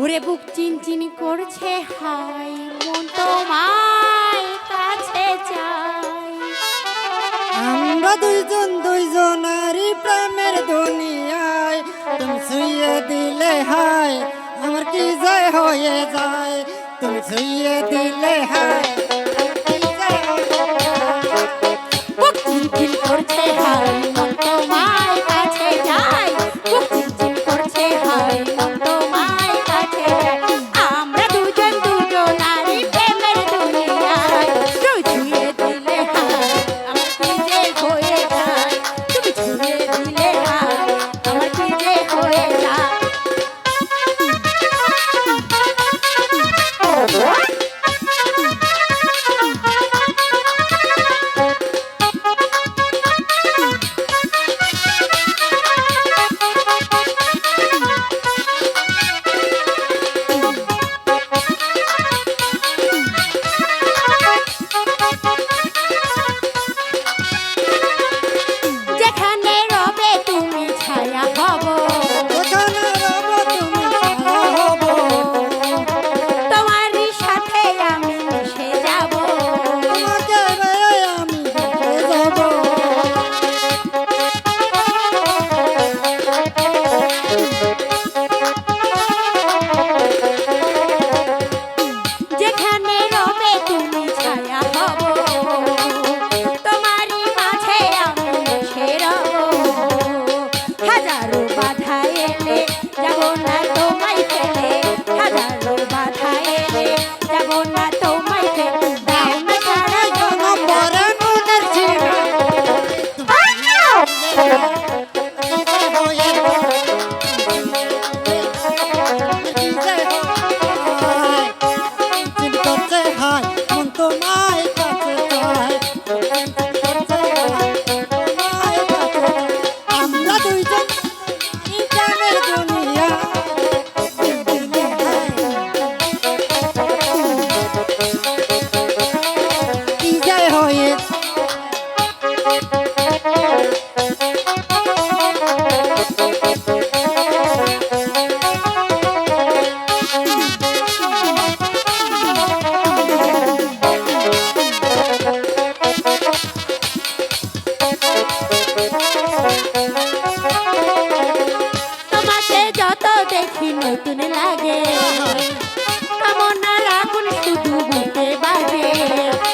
ওরে বুক চিনচিন করছে হাই মন তোমায় কাছে চাই আমরা দুইজন দুইজনারই প্রেমের দুনিয়ায় তুমি শুয়ে দিলে হাই আমার কি জয় হয়ে যায়? তুমি শুয়ে দিলে হাই বুক চিনচিন করছে হাই দেখি নতুন লাগে। কামনা রাখুন শুধু বুঝতে বাজে।